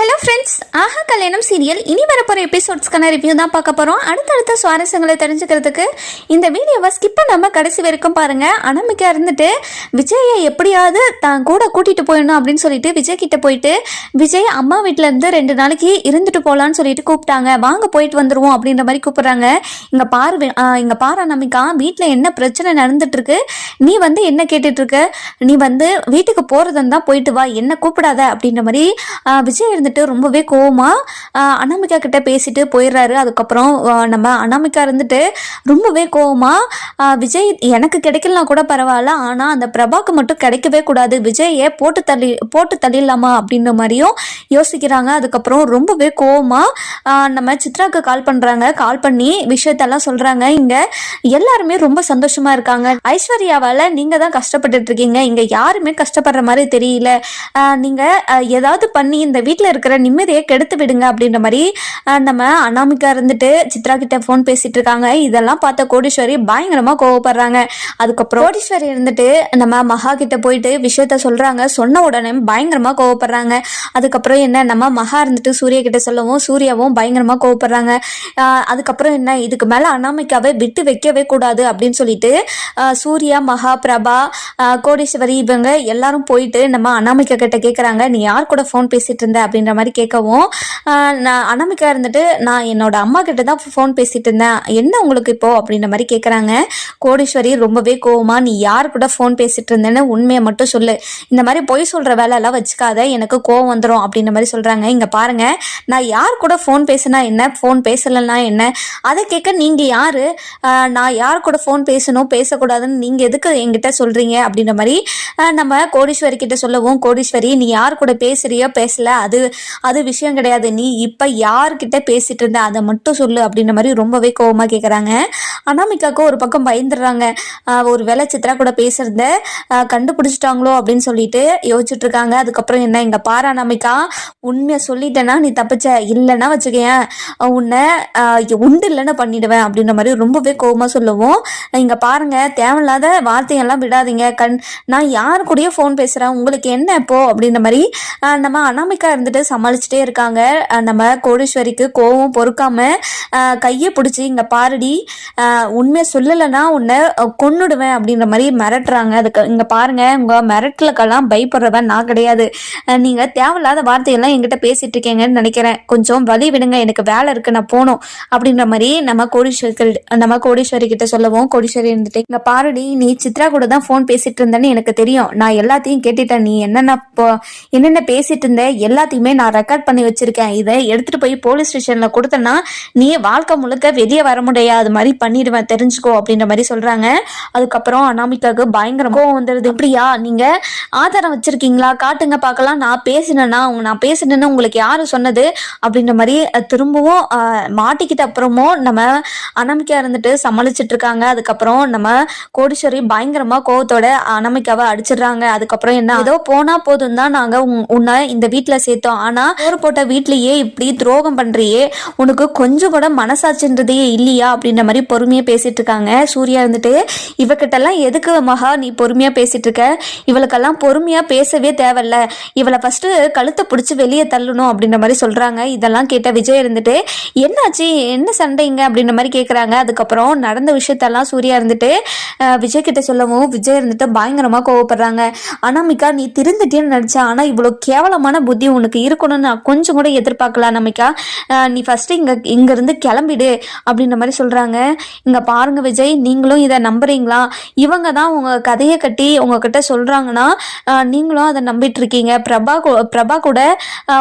Hello friends ஆஹா கல்யாணம் serial இனி வரப்போகிற எபிசோட்ஸ்க்கான ரிவ்யூ தான் பார்க்க போகிறோம் அடுத்தடுத்த சுவாரஸ்யங்களை தெரிஞ்சுக்கிறதுக்கு இந்த வீடியோவை ஸ்கிப் பண்ணாமல் கடைசி வரைக்கும் பாருங்கள் அனமிக்கா இருந்துட்டு விஜயை எப்படியாவது தான் கூட கூட்டிகிட்டு போயிடணும் அப்படின்னு சொல்லிட்டு விஜய் கிட்டே போயிட்டு விஜய் அம்மா வீட்டிலேருந்து ரெண்டு நாளைக்கு இருந்துட்டு போகலான்னு சொல்லிட்டு கூப்பிட்டாங்க. வாங்க போயிட்டு வந்துடுவோம் அப்படின்ற மாதிரி கூப்பிட்றாங்க. இங்கே பாரு இங்கே ஆ, இங்க பாரு வீட்டில் என்ன பிரச்சனை நடந்துட்டுருக்கு? நீ வந்து என்ன கேட்டுட்ருக்க நீ வந்து வீட்டுக்கு போகிறதா போயிட்டு வா என்ன கூப்பிடாத? அப்படின்ற மாதிரி விஜய் இருந்து இருந்துட்டு ரொம்பவே கோவமா அனாமிகா கிட்ட பேசிட்டு போயிடுறாரு. அதுக்கப்புறம் நம்ம அனாமிகா இருந்துட்டு ரொம்பவே கோவமாக விஜய் எனக்கு கிடைக்கலாம் கூட பரவாயில்ல. ஆனால் அந்த பிரபாக்கு மட்டும் கிடைக்கவே கூடாது. விஜயை போட்டு தள்ளி போட்டு தள்ளிடலாமா அப்படின்ற மாதிரியும் யோசிக்கிறாங்க. அதுக்கப்புறம் ரொம்பவே கோவமாக நம்ம சித்ராக்கு கால் பண்ணுறாங்க கால் பண்ணி விஷயத்தெல்லாம் சொல்கிறாங்க இங்கே எல்லாருமே ரொம்ப சந்தோஷமாக இருக்காங்க. ஐஸ்வர்யாவால் நீங்கள் தான் கஷ்டப்பட்டுட்டு இருக்கீங்க. இங்கே யாருமே கஷ்டப்படுற மாதிரி தெரியல. நீங்கள் ஏதாவது பண்ணி இந்த வீட்டில் இருக்கிற நிம்மதியை கெடுத்து விடுங்க அப்படின்ற மாதிரி நம்ம அனாமிகா இருந்துட்டு சித்ரா கிட்ட ஃபோன் பேசிட்டு இருக்காங்க. இதெல்லாம் பார்த்த கோடீஸ்வரி பயங்கரமா கோவப்படுறாங்க. அதுக்கப்புறம் கோடீஸ்வரி இருந்துட்டு நம்ம மகா கிட்ட போயிட்டு விஷயத்த சொல்றாங்க. சொன்ன உடனே பயங்கரமா கோவப்படுறாங்க. அதுக்கப்புறம் என்ன நம்ம மகா இருந்துட்டு சூர்யா கிட்ட சொல்லவும் சூர்யாவும் பயங்கரமா கோவப்படுறாங்க. அதுக்கப்புறம் என்ன இதுக்கு மேல அனாமிகாவை விட்டு வைக்கவே கூடாது அப்படின்னு சொல்லிட்டு சூர்யா மகா பிரபா கோடீஸ்வரி இவங்க எல்லாரும் போயிட்டு நம்ம அனாமிகா கிட்ட கேட்குறாங்க நீ யார் கூட ஃபோன் பேசிட்டு இருந்த? அப்படின்னு அப்படின்ற மாதிரி கேட்கவும் நான் அனமிக்கா இருந்துட்டு நான் என்னோட அம்மா கிட்ட தான் ஃபோன் பேசிட்டு இருந்தேன். என்ன உங்களுக்கு இப்போ? அப்படின்ற மாதிரி கேட்குறாங்க. கோடீஸ்வரி ரொம்பவே கோவமா நீ யார் கூட ஃபோன் பேசிட்டு இருந்தேன்னு உண்மையை மட்டும் சொல்லு. இந்த மாதிரி பொய் சொல்கிற வேலையெல்லாம் வச்சுக்காத. எனக்கு கோவம் வந்துடும் அப்படின்ற மாதிரி சொல்கிறாங்க இங்கே பாருங்க. நான் யார் கூட ஃபோன் பேசினா என்ன? ஃபோன் பேசலைன்னா என்ன? அதை கேட்க நீங்கள் யார்? நான் யார் கூட ஃபோன் பேசணும்? பேசக்கூடாதுன்னு நீங்கள் எதுக்கு என்கிட்ட சொல்கிறீங்க அப்படின்ற மாதிரி நம்ம கோடீஸ்வரி கிட்ட சொல்லவும் கோடீஸ்வரி நீ யார் கூட பேசுறியோ பேசல. அது அது விஷயம் கிடையாது. நீ இப்ப யார்கிட்ட பேசிட்டு இருந்த அதை மட்டும் சொல்லு அப்படின்ற மாதிரி ரொம்பவே கோவமா கேக்குறாங்க. அனாமிகாவுக்கு ஒரு பக்கம் பயந்துடுறாங்க. ஒரு வேலை சித்ரா கூட பேசுறத கண்டுபிடிச்சிட்டாங்களோ அப்படின்னு சொல்லிட்டு யோசிச்சுட்டு இருக்காங்க அதுக்கப்புறம் என்ன இங்கே பாரு அனாமிகா உண்மையை சொல்லிட்டேன்னா நீ தப்பிச்ச. இல்லைன்னா வச்சுக்கேன் உன்னை உண்டு இல்லைன்னு பண்ணிடுவேன் அப்படின்ற மாதிரி ரொம்பவே கோபமாக சொல்லுவோம். இங்க பாருங்க தேவையில்லாத வார்த்தையெல்லாம் விடாதீங்க. கண் நான் யார் கூடயோ ஃபோன் பேசுறேன். உங்களுக்கு என்ன இப்போ அப்படின்ற மாதிரி நம்ம அனாமிகா இருந்துட்டு சமாளிச்சுட்டே இருக்காங்க. நம்ம கோடீஸ்வரிக்கு கோவம் பொறுக்காம கையை பிடிச்சி இங்க பாருடி. உண்மையை சொல்லலைன்னா உன்னை கொன்னுடுவேன் அப்படின்ற மாதிரி மிரட்டுறாங்க. அதுக்கு இங்கே பாருங்க உங்கள் மிரட்டலுக்கெல்லாம் பயப்படுறவன் நான் கிடையாது. நீங்கள் தேவையில்லாத வார்த்தையெல்லாம் என்கிட்ட பேசிட்டு இருக்கீங்கன்னு நினைக்கிறேன். கொஞ்சம் வழி விடுங்க எனக்கு வேலை இருக்கு நான் போகணும் அப்படின்ற மாதிரி நம்ம கோடீஸ்வரி நம்ம கோடீஸ்வரி கிட்ட சொல்லவும் கோடீஸ்வரி இருந்துட்டு இங்கே பாருடி நீ சித்ரா கூட தான் ஃபோன் பேசிட்டு இருந்தேன்னு எனக்கு தெரியும். நான் எல்லாத்தையும் கேட்டுட்டேன் நீ என்னென்ன போ- என்னென்ன பேசிட்டு இருந்த எல்லாத்தையுமே நான் ரெக்கார்ட் பண்ணி வச்சிருக்கேன். இதை எடுத்துட்டு போய் போலீஸ் ஸ்டேஷன்ல கொடுத்தனா நீ வாழ்க்கை முழுக்க வெளியே வர முடியாது. மாதிரி பண்ணி பண்ணிடுவேன் தெரிஞ்சுக்கோ அப்படின்ற மாதிரி சொல்றாங்க. அதுக்கப்புறம் அனாமிகாவுக்கு பயங்கர கோவம் வந்துடுது அப்படியா? நீங்க ஆதாரம் வச்சிருக்கீங்களா? காட்டுங்க பார்க்கலாம். நான் பேசினேன்னா அவங்க நான் பேசினேன்னு உங்களுக்கு யாரு சொன்னது? அப்படின்ற மாதிரி திரும்பவும் மாட்டிக்கிட்ட அப்புறமும் நம்ம அனாமிகா இருந்துட்டு சமாளிச்சுட்டு இருக்காங்க. அதுக்கப்புறம் நம்ம கோடீஸ்வரி பயங்கரமா கோவத்தோட அனாமிகாவை அடிச்சிடுறாங்க. அதுக்கப்புறம் என்ன? ஏதோ போனா போதும் தான் நாங்க உன்னை இந்த வீட்டில் சேர்த்தோம். ஆனா சோறு போட்ட வீட்லயே இப்படி துரோகம் பண்றியே. உனக்கு கொஞ்சம் கூட மனசாட்சின்றதே இல்லையா? அப்படின்ற மாதிரி பொறுமையாக பேசிகிட்டு இருக்காங்க சூர்யா இருந்துட்டு இவகிட்ட எதுக்கு மகா நீ பொறுமையாக பேசிகிட்டு இருக்க இவளுக்கெல்லாம் பொறுமையாக பேசவே தேவையில்ல. இவளை ஃபஸ்ட்டு கழுத்தை பிடிச்சி வெளியே தள்ளணும் அப்படின்ற மாதிரி சொல்கிறாங்க இதெல்லாம் கேட்ட விஜய் இருந்துட்டு என்னாச்சு? என்ன சண்டைங்க அப்படின்ற மாதிரி கேட்குறாங்க அதுக்கப்புறம் நடந்த விஷயத்தெல்லாம் சூர்யா இருந்துட்டு விஜய் கிட்ட சொல்லவும் விஜய் இருந்துட்டு பயங்கரமாக கோவப்படுறாங்க. அனாமிகா நீ திருந்துட்டேன்னு நினச்சா ஆனால் இவ்வளோ கேவலமான புத்தி உனக்கு இருக்கணும்னு நான் கொஞ்சம் கூட எதிர்பார்க்கல அனாமிகா. நீ ஃபஸ்ட்டு இங்கே இங்கேருந்து கிளம்பிடு அப்படின்ற மாதிரி சொல்கிறாங்க இங்கே பாருங்கள் விஜய் நீங்களும் இதை நம்புறீங்களா? இவங்க தான் உங்கள் கதையை கட்டி உங்ககிட்ட சொல்கிறாங்கன்னா நீங்களும் அதை நம்பிட்டு இருக்கீங்க பிரபா பிரபா கூட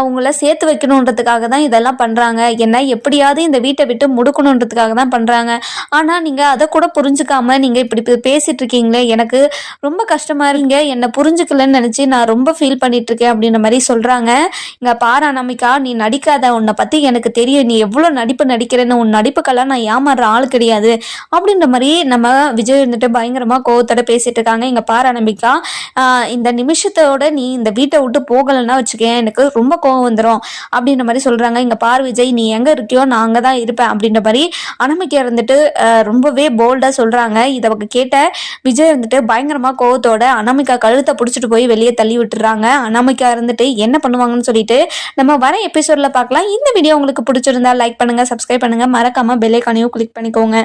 உங்களை சேர்த்து வைக்கணுன்றதுக்காக தான் இதெல்லாம் பண்ணுறாங்க என்ன எப்படியாவது இந்த வீட்டை விட்டு முடுக்கணுன்றதுக்காக தான் பண்ணுறாங்க ஆனால் நீங்கள் அதை கூட புரிஞ்சுக்காம நீங்கள் இப்படி பேசிகிட்டு இருக்கீங்களே எனக்கு ரொம்ப கஷ்டமாக இருங்க என்னை புரிஞ்சுக்கலன்னு நினச்சி நான் ரொம்ப ஃபீல் பண்ணிட்டு இருக்கேன் அப்படின்ற மாதிரி சொல்கிறாங்க இங்கே பாரு அனாமிகா நீ நடிக்காத. உன்னை பற்றி எனக்கு தெரியும். நீ எவ்வளோ நடிப்பு நடிக்கிறேன்னு உன் நடிப்புக்கெல்லாம் நான் ஏமாறுற ஆள் கிடையாது. அப்படின்ற மாதிரி நம்ம விஜய் இருந்துட்டு பயங்கரமாக கோவத்தோட பேசிட்டு இருக்காங்க. எங்கள் பார் அனாமிகா இந்த நிமிஷத்தோட நீ இந்த வீட்டை விட்டு போகலைன்னா வச்சுக்கேன் எனக்கு ரொம்ப கோவம் வந்துடும் அப்படின்ற மாதிரி சொல்கிறாங்க இங்கே பார் விஜய் நீ எங்கே இருக்கியோ நான் அங்கே தான் இருப்பேன் அப்படின்ற மாதிரி அனாமிகா இருந்துட்டு ரொம்பவே போல்டாக சொல்கிறாங்க இதை அவங்க கேட்ட விஜய் வந்துட்டு பயங்கரமாக கோவத்தோட அனாமிகா கழுத்தை பிடிச்சிட்டு போய் வெளியே தள்ளி விட்டுறாங்க. அனாமிகா இருந்துட்டு என்ன பண்ணுவாங்கன்னு சொல்லிட்டு நம்ம வர எபிசோடில் பார்க்கலாம். இந்த வீடியோ உங்களுக்கு பிடிச்சிருந்தா லைக் பண்ணுங்கள் சப்ஸ்கிரைப் பண்ணுங்கள் மறக்காமல் பெல்லைக்கானையும் கிளிக் பண்ணிக்கோங்க.